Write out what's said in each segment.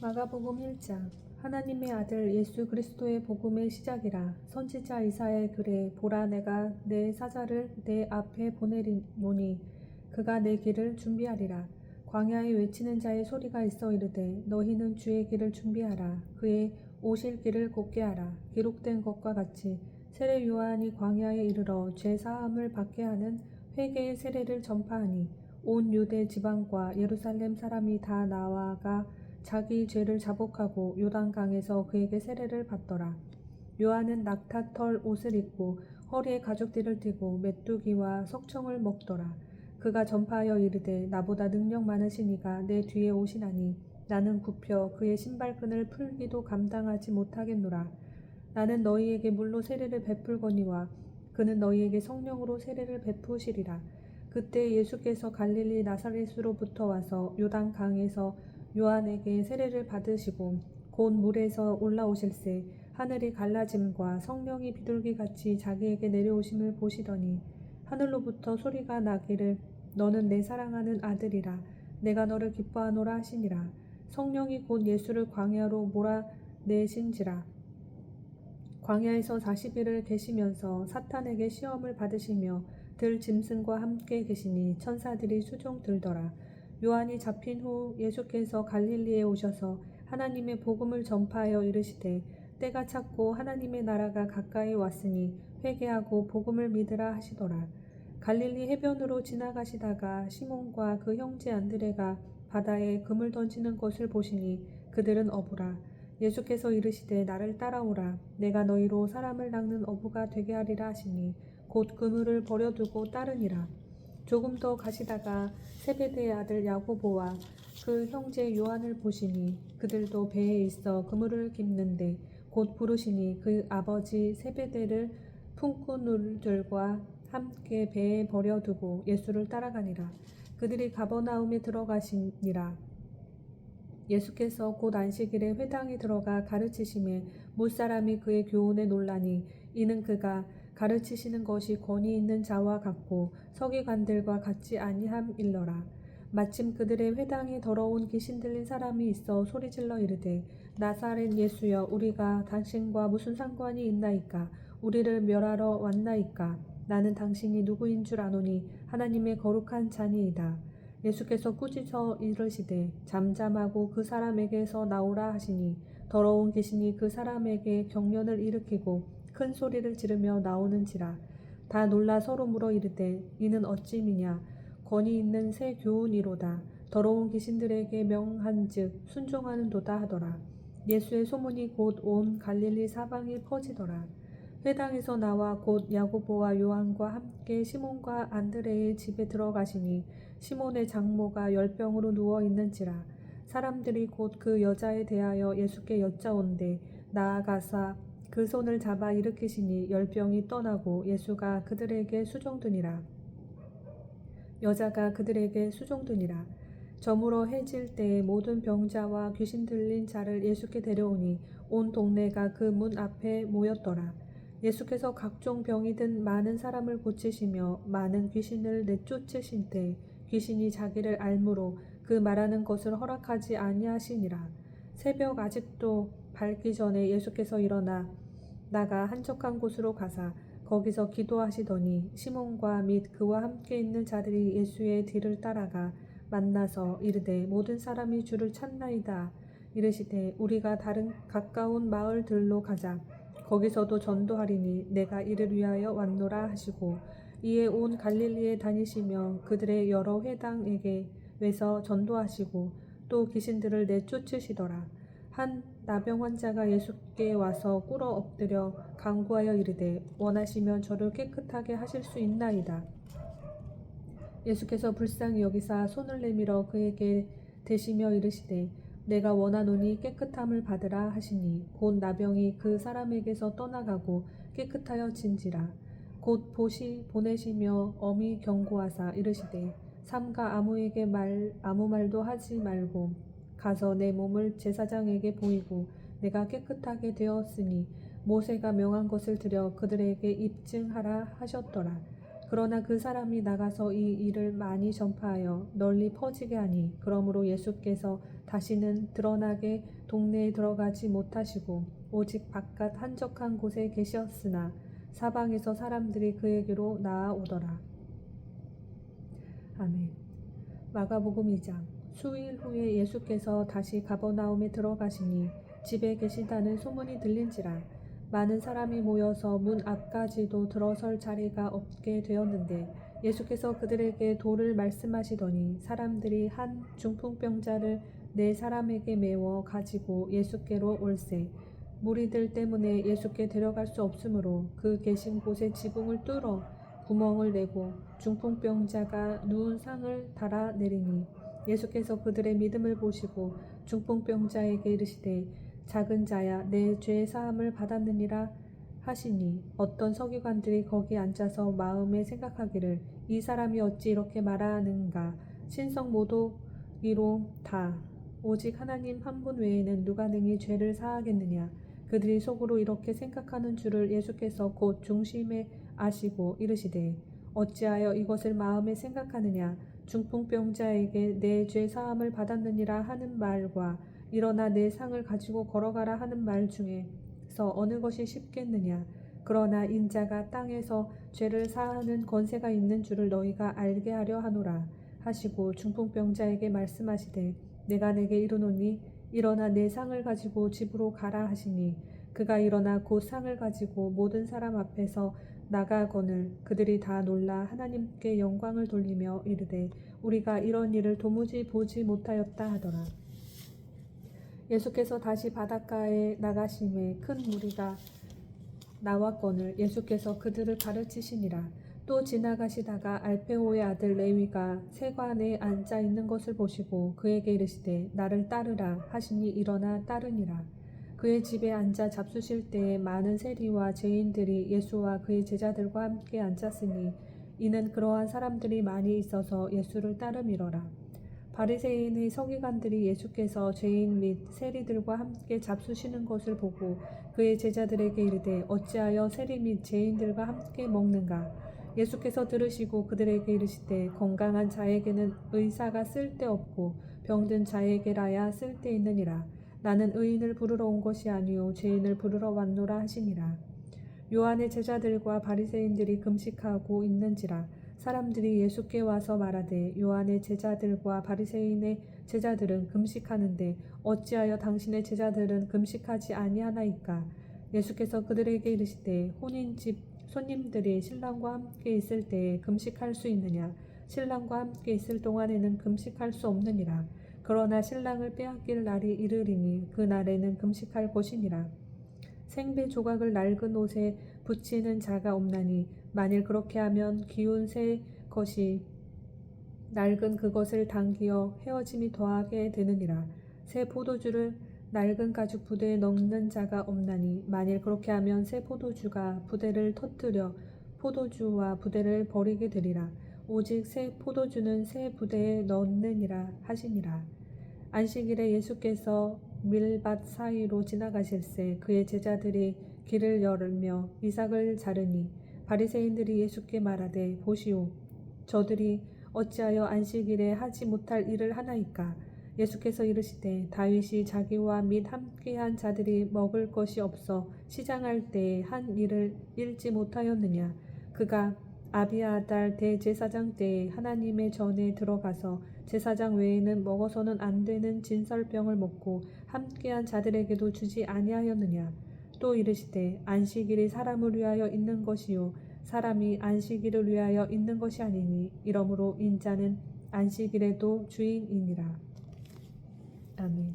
마가복음 1장 하나님의 아들 예수 그리스도의 복음의 시작이라. 선지자 이사의 글에 보라 내가 내 사자를 내 앞에 보내리노니 그가 내 길을 준비하리라. 광야에 외치는 자의 소리가 있어 이르되 너희는 주의 길을 준비하라. 그의 오실 길을 곱게 하라. 기록된 것과 같이 세례 요한이 광야에 이르러 죄 사함을 받게 하는 회개의 세례를 전파하니 온 유대 지방과 예루살렘 사람이 다 나와가 자기 죄를 자복하고 요단강에서 그에게 세례를 받더라. 요한은 낙타털 옷을 입고 허리에 가죽띠를 띠고 메뚜기와 석청을 먹더라. 그가 전파하여 이르되 나보다 능력 많으신 이가 내 뒤에 오시나니 나는 굽혀 그의 신발끈을 풀기도 감당하지 못하겠노라. 나는 너희에게 물로 세례를 베풀거니와 그는 너희에게 성령으로 세례를 베푸시리라. 그때 예수께서 갈릴리 나사렛으로부터 와서 요단 강에서 요한에게 세례를 받으시고 곧 물에서 올라오실새 하늘이 갈라짐과 성령이 비둘기 같이 자기에게 내려오심을 보시더니 하늘로부터 소리가 나기를 너는 내 사랑하는 아들이라 내가 너를 기뻐하노라 하시니라 성령이 곧 예수를 광야로 몰아내신지라 광야에서 40일을 계시면서 사탄에게 시험을 받으시며 들 짐승과 함께 계시니 천사들이 수종 들더라. 요한이 잡힌 후 예수께서 갈릴리에 오셔서 하나님의 복음을 전파하여 이르시되 때가 찼고 하나님의 나라가 가까이 왔으니 회개하고 복음을 믿으라 하시더라. 갈릴리 해변으로 지나가시다가 시몬과 그 형제 안드레가 바다에 금을 던지는 것을 보시니 그들은 어부라. 예수께서 이르시되 나를 따라오라. 내가 너희로 사람을 낚는 어부가 되게 하리라 하시니 곧 그물을 버려두고 따르니라. 조금 더 가시다가 세베대의 아들 야고보와 그 형제 요한을 보시니 그들도 배에 있어 그물을 깁는데 곧 부르시니 그 아버지 세베대를 품꾼들과 함께 배에 버려두고 예수를 따라가니라. 그들이 가버나움에 들어가시니라. 예수께서 곧 안식일에 회당에 들어가 가르치심에 못사람이 그의 교훈에 놀라니 이는 그가 가르치시는 것이 권위 있는 자와 같고 서기관들과 같지 아니함일러라. 마침 그들의 회당에 더러운 귀신 들린 사람이 있어 소리질러 이르되 나사렛 예수여 우리가 당신과 무슨 상관이 있나이까 우리를 멸하러 왔나이까 나는 당신이 누구인 줄 아노니 하나님의 거룩한 자니이다. 예수께서 꾸짖어 이르시되 잠잠하고 그 사람에게서 나오라 하시니 더러운 귀신이 그 사람에게 경련을 일으키고 큰 소리를 지르며 나오는지라 다 놀라 서로 물어 이르되 이는 어찌미냐? 권위 있는 새 교훈이로다. 더러운 귀신들에게 명한즉 순종하는도다 하더라. 예수의 소문이 곧 온 갈릴리 사방에 퍼지더라. 회당에서 나와 곧 야고보와 요한과 함께 시몬과 안드레의 집에 들어가시니 시몬의 장모가 열병으로 누워 있는지라 사람들이 곧 그 여자에 대하여 예수께 여짜온대 나아가사 그 손을 잡아 일으키시니 열병이 떠나고 예수가 그들에게 수종드니라. 여자가 그들에게 수종드니라. 저물어 해질 때에 모든 병자와 귀신 들린 자를 예수께 데려오니 온 동네가 그 문 앞에 모였더라. 예수께서 각종 병이 든 많은 사람을 고치시며 많은 귀신을 내쫓으신 때 귀신이 자기를 알므로 그 말하는 것을 허락하지 아니하시니라. 새벽 아직도 밝기 전에 예수께서 일어나 나가 한적한 곳으로 가사 거기서 기도하시더니 시몬과 및 그와 함께 있는 자들이 예수의 뒤를 따라가 만나서 이르되 모든 사람이 주를 찾나이다. 이르시되 우리가 다른 가까운 마을들로 가자. 거기서도 전도하리니 내가 이를 위하여 왔노라 하시고 이에 온 갈릴리에 다니시며 그들의 여러 회당에게 외서 전도하시고 또 귀신들을 내쫓으시더라. 한 나병 환자가 예수께 와서 꿇어 엎드려 간구하여 이르되 원하시면 저를 깨끗하게 하실 수 있나이다. 예수께서 불쌍히 여기사 손을 내밀어 그에게 대시며 이르시되 내가 원하노니 깨끗함을 받으라 하시니 곧 나병이 그 사람에게서 떠나가고 깨끗하여 진지라 곧 보시 보내시며 엄히 경고하사 이르시되 삼가 아무에게 말 아무 말도 하지 말고 가서 내 몸을 제사장에게 보이고 내가 깨끗하게 되었으니 모세가 명한 것을 들여 그들에게 입증하라 하셨더라. 그러나 그 사람이 나가서 이 일을 많이 전파하여 널리 퍼지게 하니 그러므로 예수께서 다시는 드러나게 동네에 들어가지 못하시고 오직 바깥 한적한 곳에 계셨으나 사방에서 사람들이 그에게로 나아오더라. 아멘. 마가복음 2장 수일 후에 예수께서 다시 가버나움에 들어가시니 집에 계신다는 소문이 들린지라 많은 사람이 모여서 문 앞까지도 들어설 자리가 없게 되었는데 예수께서 그들에게 도를 말씀하시더니 사람들이 한 중풍병자를 네 사람에게 메워 가지고 예수께로 올세. 무리들 때문에 예수께 데려갈 수 없으므로 그 계신 곳에 지붕을 뚫어 구멍을 내고 중풍병자가 누운 상을 달아 내리니 예수께서 그들의 믿음을 보시고 중풍병자에게 이르시되 작은 자야 내 죄 사함을 받았느니라 하시니 어떤 서기관들이 거기 앉아서 마음에 생각하기를 이 사람이 어찌 이렇게 말하는가? 신성 모독이로 다. 오직 하나님 한 분 외에는 누가 능히 죄를 사하겠느냐? 그들이 속으로 이렇게 생각하는 줄을 예수께서 곧 중심에 아시고 이르시되 어찌하여 이것을 마음에 생각하느냐 중풍병자에게 내 죄 사함을 받았느니라 하는 말과 일어나 내 상을 가지고 걸어가라 하는 말 중에서 어느 것이 쉽겠느냐? 그러나 인자가 땅에서 죄를 사하는 권세가 있는 줄을 너희가 알게 하려 하노라 하시고 중풍병자에게 말씀하시되 내가 내게 이르노니 일어나 내 상을 가지고 집으로 가라 하시니 그가 일어나 곧 상을 가지고 모든 사람 앞에서 나가거늘 그들이 다 놀라 하나님께 영광을 돌리며 이르되 우리가 이런 일을 도무지 보지 못하였다 하더라. 예수께서 다시 바닷가에 나가심에 큰 무리가 나왔거늘 예수께서 그들을 가르치시니라. 또 지나가시다가 알페오의 아들 레위가 세관에 앉아 있는 것을 보시고 그에게 이르시되 나를 따르라 하시니 일어나 따르니라. 그의 집에 앉아 잡수실 때에 많은 세리와 죄인들이 예수와 그의 제자들과 함께 앉았으니 이는 그러한 사람들이 많이 있어서 예수를 따름이러라. 바리새인의 서기관들이 예수께서 죄인 및 세리들과 함께 잡수시는 것을 보고 그의 제자들에게 이르되 어찌하여 세리 및 죄인들과 함께 먹는가 예수께서 들으시고 그들에게 이르시되 건강한 자에게는 의사가 쓸데없고 병든 자에게라야 쓸데있느니라 나는 의인을 부르러 온 것이 아니요 죄인을 부르러 왔노라 하시니라. 요한의 제자들과 바리새인들이 금식하고 있는지라 사람들이 예수께 와서 말하되 요한의 제자들과 바리새인의 제자들은 금식하는데 어찌하여 당신의 제자들은 금식하지 아니하나이까? 예수께서 그들에게 이르시되 혼인집 손님들이 신랑과 함께 있을 때에 금식할 수 있느냐? 신랑과 함께 있을 동안에는 금식할 수 없느니라 그러나 신랑을 빼앗길 날이 이르리니 그 날에는 금식할 것이니라. 생배 조각을 낡은 옷에 붙이는 자가 없나니 만일 그렇게 하면 기운 새 것이 낡은 그것을 당기어 헤어짐이 더하게 되느니라. 새 포도주를 낡은 가죽 부대에 넣는 자가 없나니 만일 그렇게 하면 새 포도주가 부대를 터뜨려 포도주와 부대를 버리게 되리라 오직 새 포도주는 새 부대에 넣느니라 하시니라. 안식일에 예수께서 밀밭 사이로 지나가실새 그의 제자들이 길을 열며 이삭을 자르니 바리새인들이 예수께 말하되 보시오. 저들이 어찌하여 안식일에 하지 못할 일을 하나이까? 예수께서 이르시되 다윗이 자기와 및 함께한 자들이 먹을 것이 없어 시장할 때에 한 일을 잃지 못하였느냐? 그가 아비아달 대제사장 때에 하나님의 전에 들어가서 제사장 외에는 먹어서는 안 되는 진설병을 먹고 함께한 자들에게도 주지 아니하였느냐? 또 이르시되 안식일이 사람을 위하여 있는 것이요 사람이 안식일을 위하여 있는 것이 아니니 이러므로 인자는 안식일에도 주인이니라. 아멘.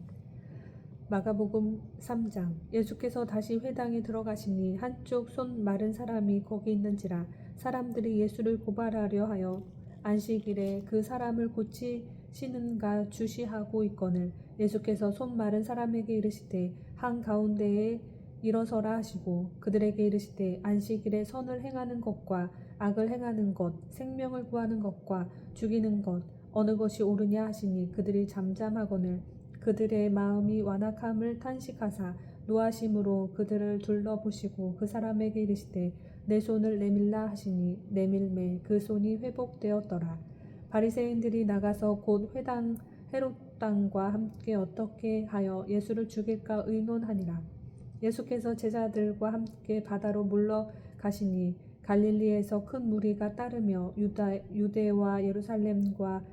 마가복음 3장. 예수께서 다시 회당에 들어가시니 한쪽 손 마른 사람이 거기 있는지라 사람들이 예수를 고발하려 하여 안식일에 그 사람을 고치시는가 주시하고 있거늘 예수께서 손 마른 사람에게 이르시되 한 가운데에 일어서라 하시고 그들에게 이르시되 안식일에 선을 행하는 것과 악을 행하는 것 생명을 구하는 것과 죽이는 것 어느 것이 옳으냐 하시니 그들이 잠잠하거늘 그들의 마음이 완악함을 탄식하사 노하심으로 그들을 둘러보시고 그 사람에게 이르시되 내 손을 내밀라 하시니 내밀매 그 손이 회복되었더라. 바리새인들이 나가서 곧 회당 헤롯 당과 함께 어떻게 하여 예수를 죽일까 의논하니라. 예수께서 제자들과 함께 바다로 물러 가시니 갈릴리에서 큰 무리가 따르며 유다, 유대와 예루살렘과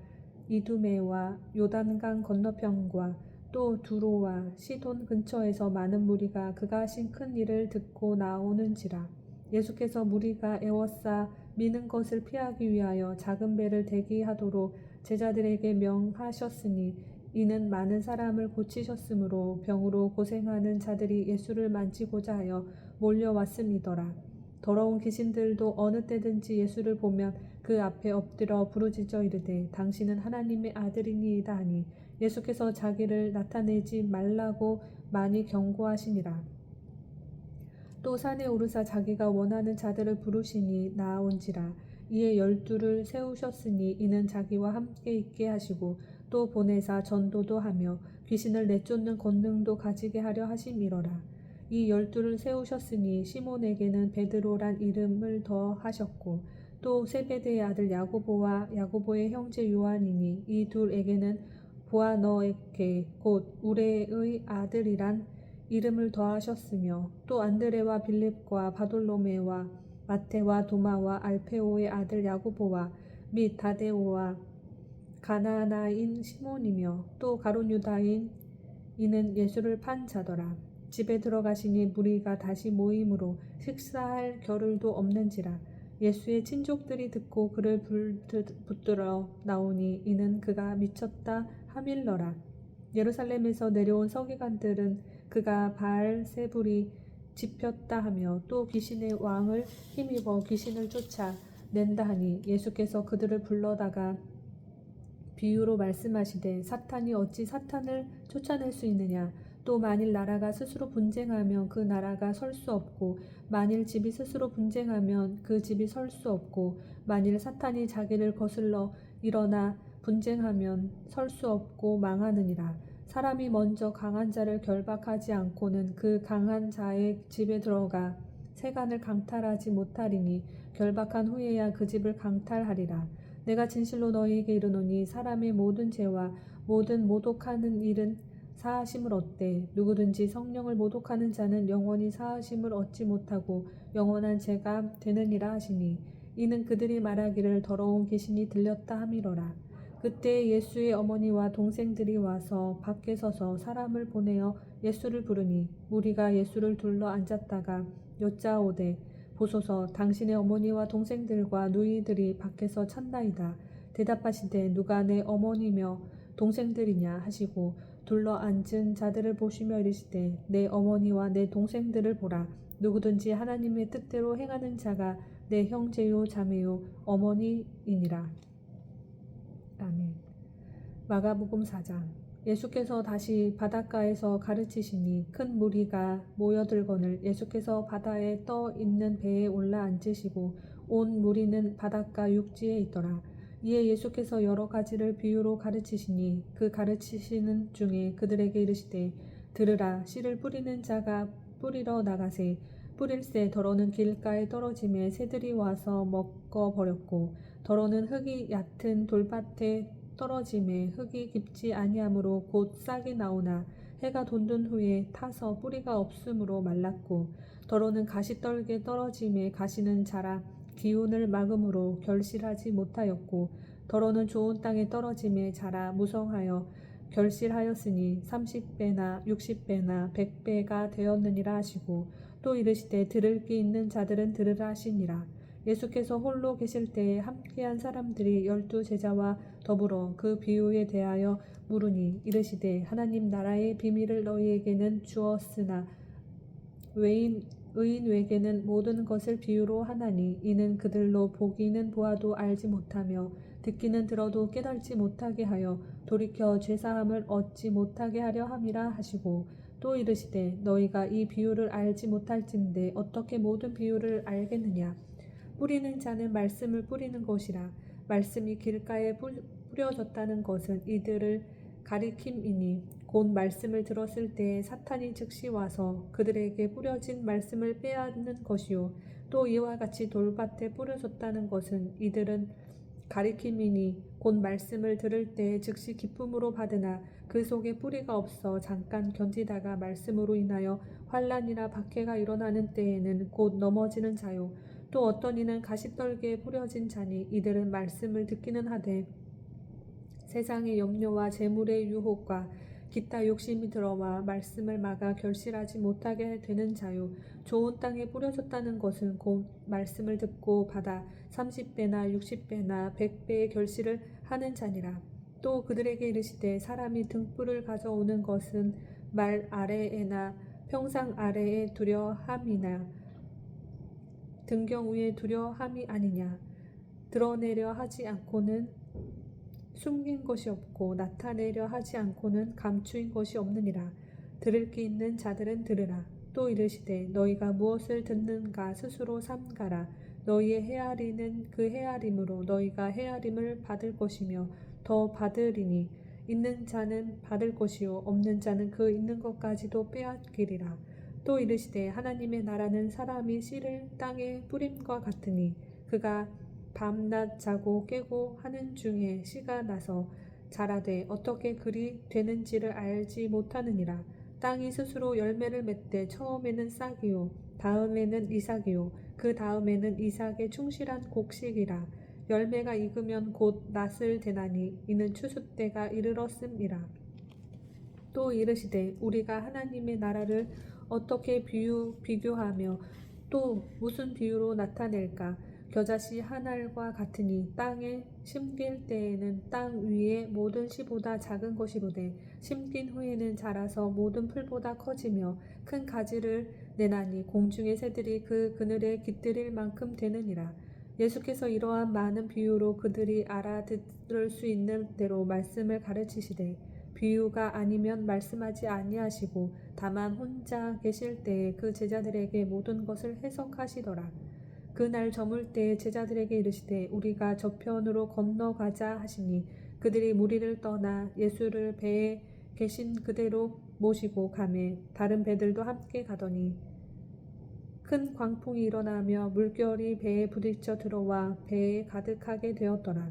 이두메와 요단강 건너편과 또 두로와 시돈 근처에서 많은 무리가 그가 하신 큰 일을 듣고 나오는지라 예수께서 무리가 애워싸 미는 것을 피하기 위하여 작은 배를 대기하도록 제자들에게 명하셨으니 이는 많은 사람을 고치셨으므로 병으로 고생하는 자들이 예수를 만지고자 하여 몰려왔음이더라. 더러운 귀신들도 어느 때든지 예수를 보면 그 앞에 엎드려 부르짖어 이르되 당신은 하나님의 아들이니이다 하니 예수께서 자기를 나타내지 말라고 많이 경고하시니라. 또 산에 오르사 자기가 원하는 자들을 부르시니 나아온지라 이에 열두를 세우셨으니 이는 자기와 함께 있게 하시고 또 보내사 전도도 하며 귀신을 내쫓는 권능도 가지게 하려 하심이러라. 이 열두를 세우셨으니 시몬에게는 베드로란 이름을 더 하셨고 또 세베대의 아들 야고보와 야고보의 형제 요한이니 이 둘에게는 보아너에게 곧 우레의 아들이란 이름을 더하셨으며 또 안드레와 빌립과 바돌로메와 마테와 도마와 알페오의 아들 야고보와 및 다데오와 가나나인 시몬이며 또 가론 유다인 이는 예수를 판 자더라. 집에 들어가시니 무리가 다시 모임으로 식사할 겨를도 없는지라 예수의 친족들이 듣고 그를 붙들어 나오니 이는 그가 미쳤다 하밀러라 예루살렘에서 내려온 서기관들은 그가 바알세불이 집혔다 하며 또 귀신의 왕을 힘입어 귀신을 쫓아 낸다 하니 예수께서 그들을 불러다가 비유로 말씀하시되 사탄이 어찌 사탄을 쫓아낼 수 있느냐? 또 만일 나라가 스스로 분쟁하면 그 나라가 설 수 없고 만일 집이 스스로 분쟁하면 그 집이 설 수 없고 만일 사탄이 자기를 거슬러 일어나 분쟁하면 설 수 없고 망하느니라 사람이 먼저 강한 자를 결박하지 않고는 그 강한 자의 집에 들어가 세간을 강탈하지 못하리니 결박한 후에야 그 집을 강탈하리라. 내가 진실로 너희에게 이르노니 사람의 모든 죄와 모든 모독하는 일은 사하심을 얻되 누구든지 성령을 모독하는 자는 영원히 사하심을 얻지 못하고 영원한 죄가 되느니라 하시니 이는 그들이 말하기를 더러운 귀신이 들렸다 함이로라 그때 예수의 어머니와 동생들이 와서 밖에 서서 사람을 보내어 예수를 부르니 무리가 예수를 둘러 앉았다가 여짜오되 보소서 당신의 어머니와 동생들과 누이들이 밖에서 찾나이다. 대답하시되 누가 내 어머니며 동생들이냐 하시고 둘러 앉은 자들을 보시며 이르시되 내 어머니와 내 동생들을 보라. 누구든지 하나님의 뜻대로 행하는 자가 내 형제요 자매요 어머니이니라 아멘. 마가복음 4장. 예수께서 다시 바닷가에서 가르치시니 큰 무리가 모여들거늘 예수께서 바다에 떠 있는 배에 올라 앉으시고 온 무리는 바닷가 육지에 있더라. 이에 예수께서 여러 가지를 비유로 가르치시니 그 가르치시는 중에 그들에게 이르시되 들으라 씨를 뿌리는 자가 뿌리러 나가세. 뿌릴 새 더러는 길가에 떨어짐에 새들이 와서 먹어 버렸고 더러는 흙이 얕은 돌밭에 떨어짐에 흙이 깊지 아니하므로 곧 싹이 나오나 해가 돋는 후에 타서 뿌리가 없으므로 말랐고 더러는 가시 떨게 떨어짐에 가시는 자라 기운을 막음으로 결실하지 못하였고 더러는 좋은 땅에 떨어짐에 자라 무성하여 결실하였으니 삼십 배나 육십 배나 백 배가 되었느니라 하시고 또 이르시되 들을 귀 있는 자들은 들으라 하시니라 예수께서 홀로 계실 때에 함께한 사람들이 열두 제자와 더불어 그 비유에 대하여 물으니 이르시되 하나님 나라의 비밀을 너희에게는 주었으나 외인 의인에게는 모든 것을 비유로 하나니 이는 그들로 보기는 보아도 알지 못하며 듣기는 들어도 깨달지 못하게 하여 돌이켜 죄 사함을 얻지 못하게 하려 함이라 하시고 또 이르시되 너희가 이 비유를 알지 못할진데 어떻게 모든 비유를 알겠느냐 뿌리는 자는 말씀을 뿌리는 것이라. 말씀이 길가에 뿌- 뿌려졌다는 것은 이들을 가리킴이니 곧 말씀을 들었을 때 사탄이 즉시 와서 그들에게 뿌려진 말씀을 빼앗는 것이요. 또 이와 같이 돌밭에 뿌려졌다는 것은 이들은 가리킴이니 곧 말씀을 들을 때 즉시 기쁨으로 받으나 그 속에 뿌리가 없어 잠깐 견디다가 말씀으로 인하여 환란이나 박해가 일어나는 때에는 곧 넘어지는 자요 또 어떤 이는 가시떨기에 뿌려진 자니 이들은 말씀을 듣기는 하되 세상의 염려와 재물의 유혹과 기타 욕심이 들어와 말씀을 막아 결실하지 못하게 되는 자요. 좋은 땅에 뿌려졌다는 것은 곧 말씀을 듣고 받아 30배나 60배나 100배의 결실을 하는 자니라. 또 그들에게 이르시되 사람이 등불을 가져오는 것은 말 아래에나 평상 아래에 두려함이나 등경 위에 두려함이 아니냐. 드러내려 하지 않고는 숨긴 것이 없고 나타내려 하지 않고는 감추인 것이 없느니라. 들을 귀 있는 자들은 들으라. 또 이르시되 너희가 무엇을 듣는가 스스로 삼가라. 너희의 헤아리는 그 헤아림으로 너희가 헤아림을 받을 것이며 더 받으리니 있는 자는 받을 것이요 없는 자는 그 있는 것까지도 빼앗기리라 또 이르시되 하나님의 나라는 사람이 씨를 땅에 뿌림과 같으니 그가 밤낮 자고 깨고 하는 중에 씨가 나서 자라되 어떻게 그리 되는지를 알지 못하느니라. 땅이 스스로 열매를 맺되 처음에는 싹이요 다음에는 이삭이요 그 다음에는 이삭의 충실한 곡식이라. 열매가 익으면 곧 낫을 대나니 이는 추수 때가 이르렀음이라. 또 이르시되 우리가 하나님의 나라를 어떻게 비유 비교하며 또 무슨 비유로 나타낼까? 겨자씨 한 알과 같으니 땅에 심길 때에는 땅 위에 모든 씨보다 작은 것이로되 심긴 후에는 자라서 모든 풀보다 커지며 큰 가지를 내나니 공중의 새들이 그 그늘에 깃들일 만큼 되느니라. 예수께서 이러한 많은 비유로 그들이 알아들을 수 있는 대로 말씀을 가르치시되 비유가 아니면 말씀하지 아니하시고 다만 혼자 계실 때에 그 제자들에게 모든 것을 해석하시더라. 그날 저물 때에 제자들에게 이르시되 우리가 저편으로 건너가자 하시니 그들이 무리를 떠나 예수를 배에 계신 그대로 모시고 가매 다른 배들도 함께 가더니 큰 광풍이 일어나며 물결이 배에 부딪혀 들어와 배에 가득하게 되었더라.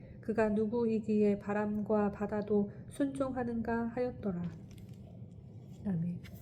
그가 누구이기에 바람과 바다도 순종하는가 하였더라. 아멘